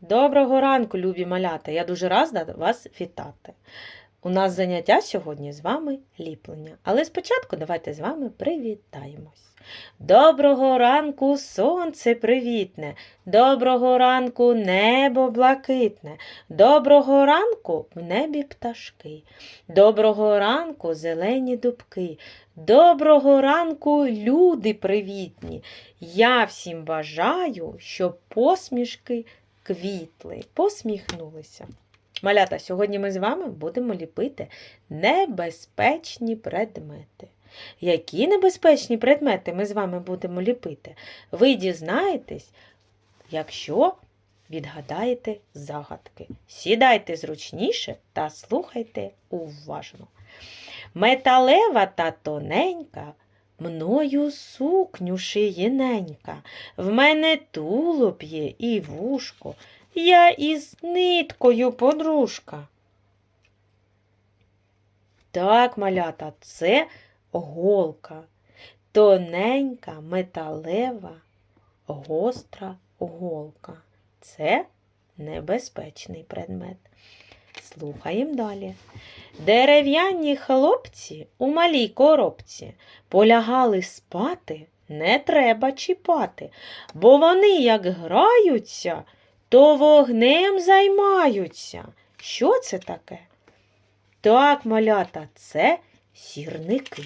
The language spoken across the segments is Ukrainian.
Доброго ранку, любі малята! Я дуже рада вас вітати. У нас заняття сьогодні з вами ліплення. Але спочатку давайте з вами привітаємось. Доброго ранку, сонце привітне, доброго ранку небо блакитне, доброго ранку в небі пташки, доброго ранку зелені дубки, доброго ранку люди привітні. Я всім бажаю, щоб посмішки квітли, посміхнулися. Малята, сьогодні ми з вами будемо ліпити небезпечні предмети. Які небезпечні предмети ми з вами будемо ліпити? Ви дізнаєтесь, якщо відгадаєте загадки. Сідайте зручніше та слухайте уважно. Металева та тоненька, мною сукню шиєненька, в мене тулуб є і вушко, я із ниткою подружка. Так, малята, це голка, тоненька, металева, гостра голка. Це небезпечний предмет. Слухаємо далі. Дерев'яні хлопці у малій коробці полягали спати, не треба чіпати, бо вони, як граються, то вогнем займаються. Що це таке? Так, малята, це сірники.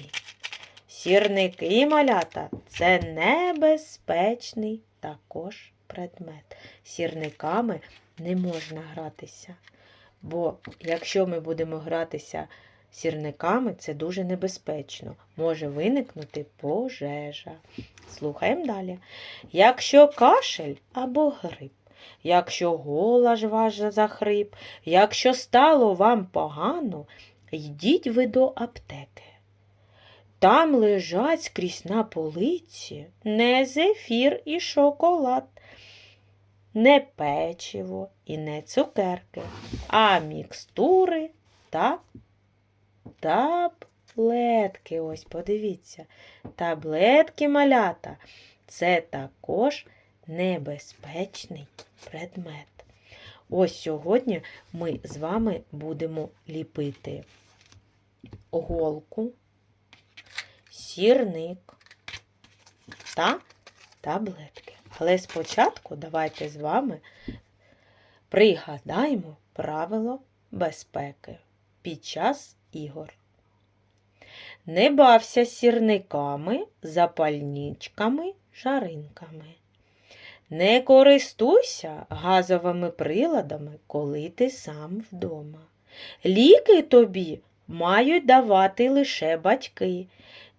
Сірники, малята, це небезпечний також предмет. Сірниками не можна гратися. Бо якщо ми будемо гратися сірниками, це дуже небезпечно. Може виникнути пожежа. Слухаємо далі. Якщо кашель або грип, якщо гола ваша захрип, якщо стало вам погано, йдіть ви до аптеки. Там лежать скрізь на полиці не зефір і шоколад, не печиво і не цукерки, а мікстури та таблетки. Ось подивіться. Таблетки малята це також небезпечний предмет. Ось сьогодні ми з вами будемо ліпити голку, сірник та таблетки. Але спочатку давайте з вами пригадаємо правило безпеки під час ігор. Не бався сірниками, запальничками, жаринками. Не користуйся газовими приладами, коли ти сам вдома. Ліки тобі мають давати лише батьки.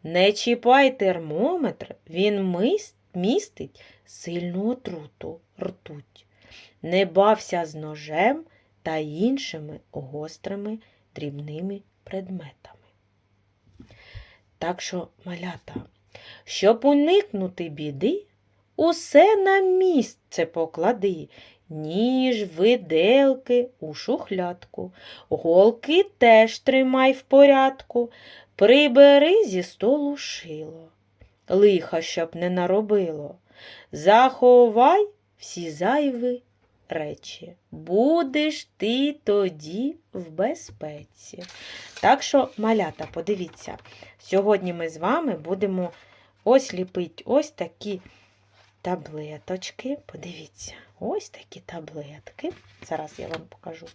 Не чіпай термометр, він містить сильну отруту, ртуть. Не бався з ножем та іншими гострими дрібними предметами. Так що, малята, щоб уникнути біди, усе на місце поклади, ніж, виделки у шухлядку, голки теж тримай в порядку, прибери зі столу шило, лиха, щоб не наробило, заховай всі зайві речі. Будеш ти тоді в безпеці. Так що, малята, подивіться, сьогодні ми з вами будемо ось ліпити ось такі таблеточки. Подивіться, ось такі таблетки. Зараз я вам покажу.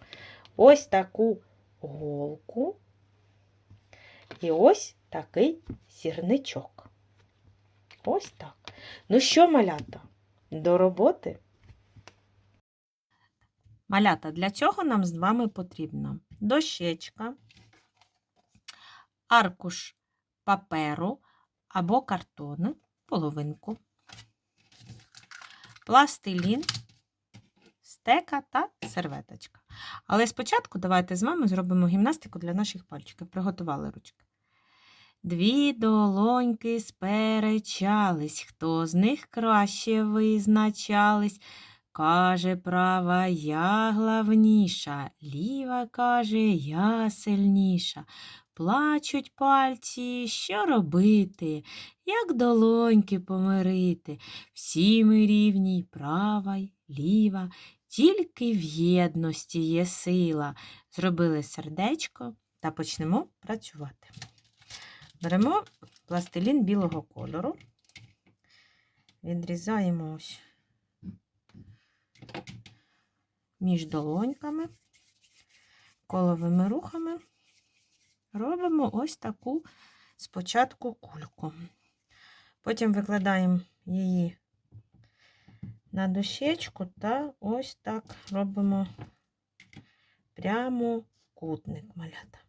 Ось таку голку. І ось такий сірничок. Ось так. Ну що, малята, до роботи? Малята, для цього нам з вами потрібна дощечка, аркуш паперу або картону, половинку, пластилін, стека та серветочка. Але спочатку давайте з вами зробимо гімнастику для наших пальчиків. Приготували ручки. Дві долоньки сперечались, хто з них краще визначались. Каже права, я главніша, ліва каже, я сильніша. Плачуть пальці, що робити, як долоньки помирити. Всі ми рівні, права й ліва, Тільки в єдності є сила. Зробили сердечко та почнемо працювати. Беремо пластилін білого кольору, відрізаємо ось між долоньками, коловими рухами, робимо ось таку спочатку кульку. Потім викладаємо її на дощечку та ось так робимо прямокутник малята.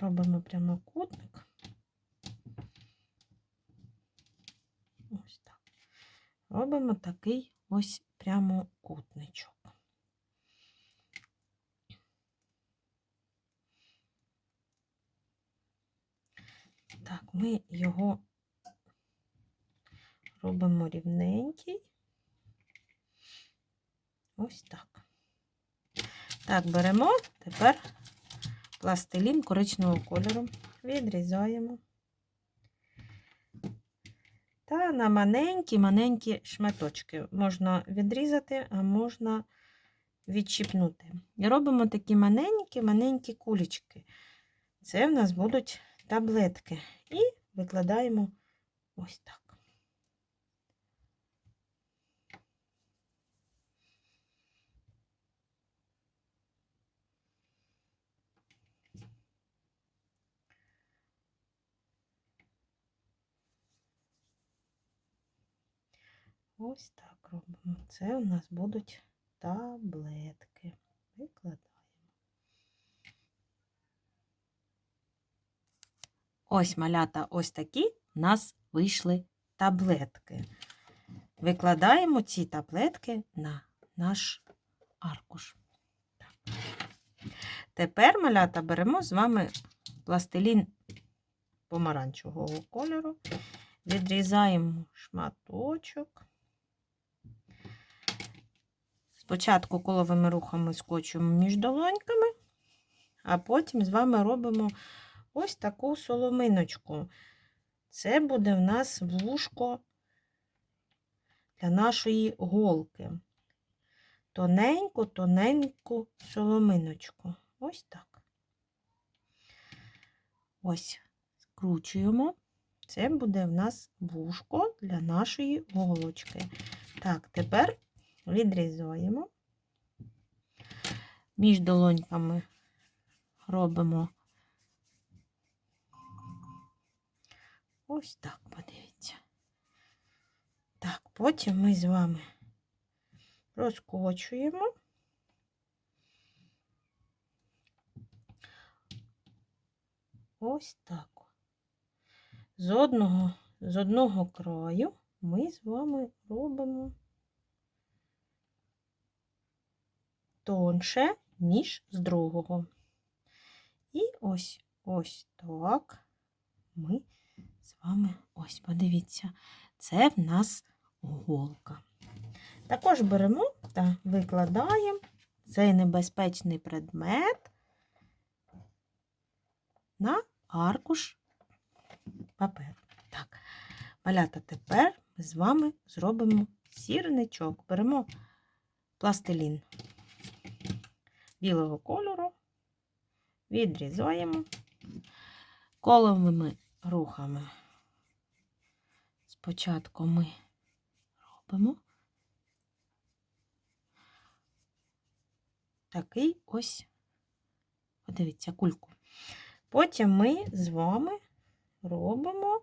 Робимо прямокутник. Ось так. Робимо такий ось прямокутничок. Так, ми його робимо рівненький. Ось так. Так, беремо тепер пластилін коричневого кольору, відрізаємо. Та на маленькі-маленькі шматочки можна відрізати, а можна відчіпнути. І робимо такі маленькі-маленькі кулечки. Це в нас будуть таблетки. І викладаємо ось так. Ось так робимо. Це у нас будуть таблетки. Викладаємо. Ось малята, ось такі у нас вийшли таблетки. Викладаємо ці таблетки на наш аркуш. Тепер малята беремо з вами пластилін помаранчевого кольору, відрізаємо шматочок. Спочатку коловими рухами скочуємо між долоньками, а потім з вами робимо ось таку соломиночку. Це буде в нас вушко для нашої голки. Тоненьку, тоненьку соломиночку. Ось так. Ось, скручуємо. Це буде в нас вушко для нашої голочки. Так, тепер відрізаємо. Між долоньками робимо ось так, подивіться. Так, потім ми з вами розкочуємо. Ось так. З одного, з одного краю ми з вами робимо тонше, ніж з другого. І ось ось так ми з вами ось, подивіться, це в нас голка. Також беремо та викладаємо цей небезпечний предмет на аркуш паперу. Так, малята, тепер ми з вами зробимо сірничок. Беремо пластилін білого кольору, відрізаємо коловими рухами. Спочатку ми робимо такий ось, подивіться, кульку. Потім ми з вами робимо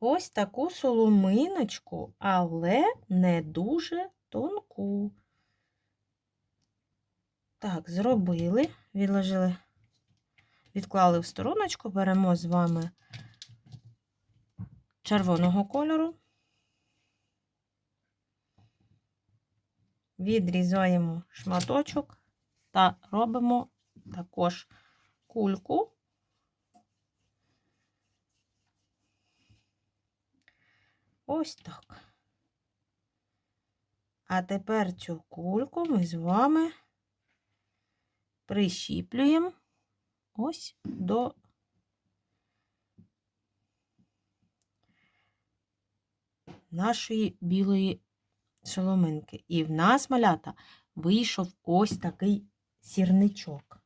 ось таку соломиночку, але не дуже тонку. Так, зробили, відложили, відклали в стороночку, беремо з вами червоного кольору, відрізаємо шматочок та робимо також кульку. Ось так. А тепер цю кульку ми з вами прищіплюємо ось до нашої білої соломинки. І в нас, малята, вийшов ось такий сірничок.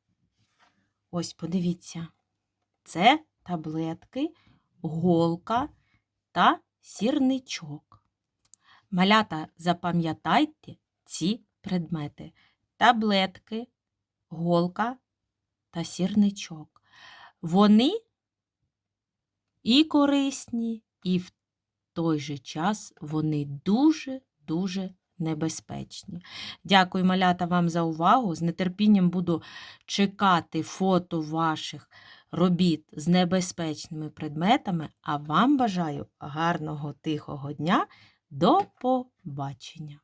Ось, подивіться, це таблетки, голка та сірничок. Малята, запам'ятайте ці предмети: таблетки, голка та сірничок. Вони і корисні, і в той же час вони дуже-дуже небезпечні. Дякую, малята, вам за увагу. З нетерпінням буду чекати фото ваших робіт з небезпечними предметами, а вам бажаю гарного тихого дня. До побачення!